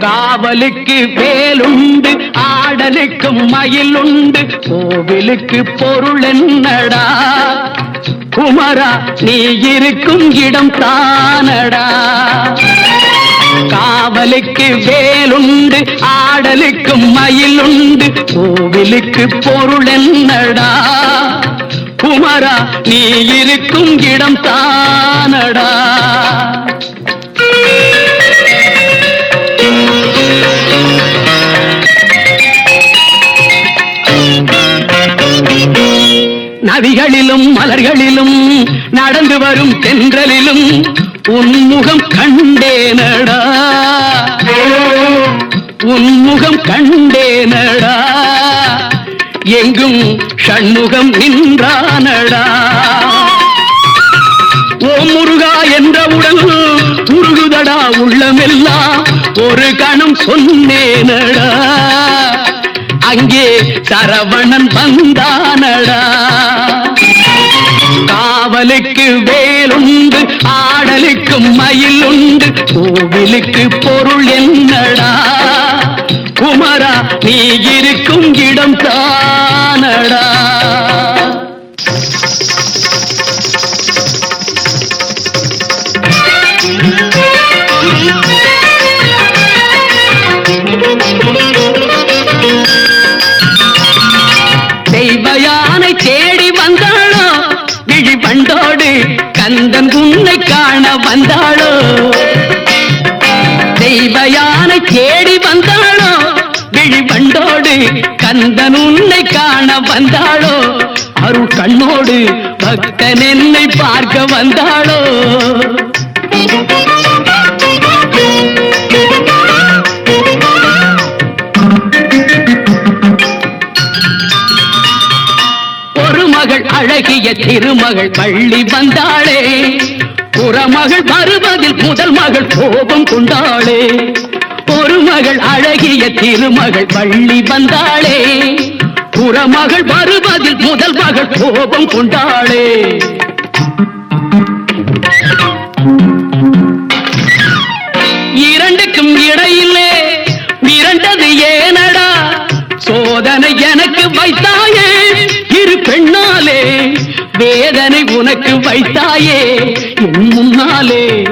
காவலுக்கு வேலுண்டு ஆடலுக்கும் மயிலுண்டு கோவிலுக்கு பொருள் என்னடா? குமரா நீ இருக்கும் இடம் தானடா? காவலுக்கு வேலுண்டு ஆடலுக்கும் மயிலுண்டு கோவிலுக்கு பொருள் என்னடா? குமரா நீ இருக்கும் இடம் தானடா? நதிகளிலும் மலர்களிலும் நடந்து வரும் தென்றலிலும் உன்முகம் கண்டேனடா உன்முகம் கண்டேனடா எங்கும் ஷண்முகம் நின்றானடா ஓ முருகா என்றவுடன் உருகுதடா உள்ளமெல்லாம் ஒரு கணம் சொன்னேனடா அங்கே சரவணன் வந்தானடா காவலுக்கு வேலுண்டு ஆடலுக்கு மயில் உண்டு கோவிலுக்கு பொருள் என்னடா? குமரா நீ இருக்கும் இடம் தானடா? தெய்வயா கந்தன் உன்னை காண வந்தாளோ? தெய்வ யானை தேடி வந்தாளோ? விழிபண்டோடு கந்தன் உன்னை காண வந்தாளோ? அருள் கண்ணோடு பக்தன் என்னை பார்க்க வந்தாளோ? அழகிய திருமகள் பள்ளி வந்தாளே. புறமகள் வருவதில் முதல் மகள் கோபம் கொண்டாளே. ஒரு மகள் அழகிய திருமகள் பள்ளி வந்தாளே. புறமகள் வருவதில் முதல் மகள் கோபம் கொண்டாளே. இரண்டுக்கும் இடையில் வேதனை உனக்கு வைத்தாயே. என் முன்னாலே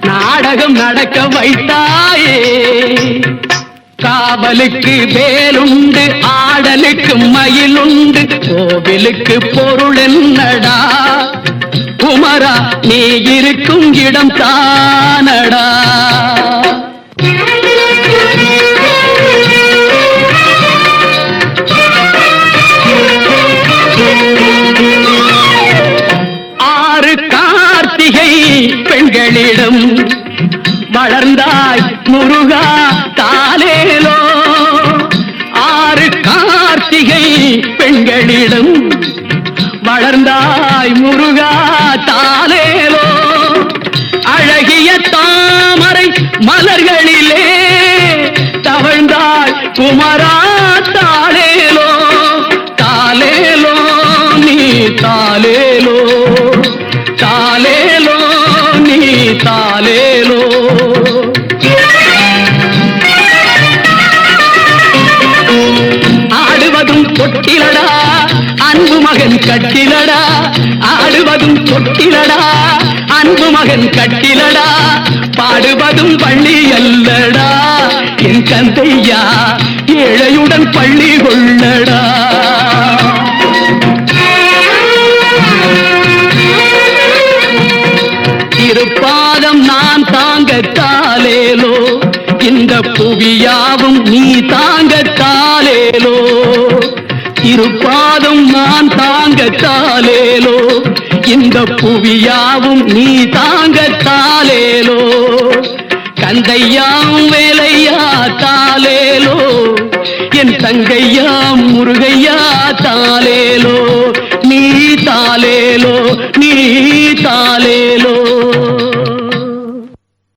நாடகம் நடக்க வைத்தாயே. காவலுக்கு வேலுண்டு ஆடலுக்கு மயிலுண்டு கோவிலுக்கு பொருள் என்னடா? குமரா நீ இருக்கும் இடம் தானடா பெண்களிடம் வளர்ந்தாய் முருகா தாலேலோ ஆறு கார்த்திகை பெண்களிடம் வளர்ந்தாய் முருகா தாலேலோ அழகிய தாமரை மலர்களிலே தவழ்ந்தாய் குமரா தொட்டிலடா அன்பு மகன் கட்டிலடா ஆடுவதும் தொட்டிலடா அன்பு மகன் கட்டிலடா பாடுவதும் பள்ளி அல்லடா என் கந்தையா ஏழையுடன் பள்ளி கொள்ளடா. திருப்பாதம் நான் தாங்கத்தாலேலோ இந்த புவியாவும் நீ தாங்கத்தாலேலோ திருப்பாதம் நான் தாங்கத்தாலேலோ இந்த புவியாவும் நீ தாங்கத்தாலேலோ கந்தையாம் வேலையா தாலேலோ என் தங்கையாம் முருகையா தாலேலோ நீ தாலேலோ நீ தா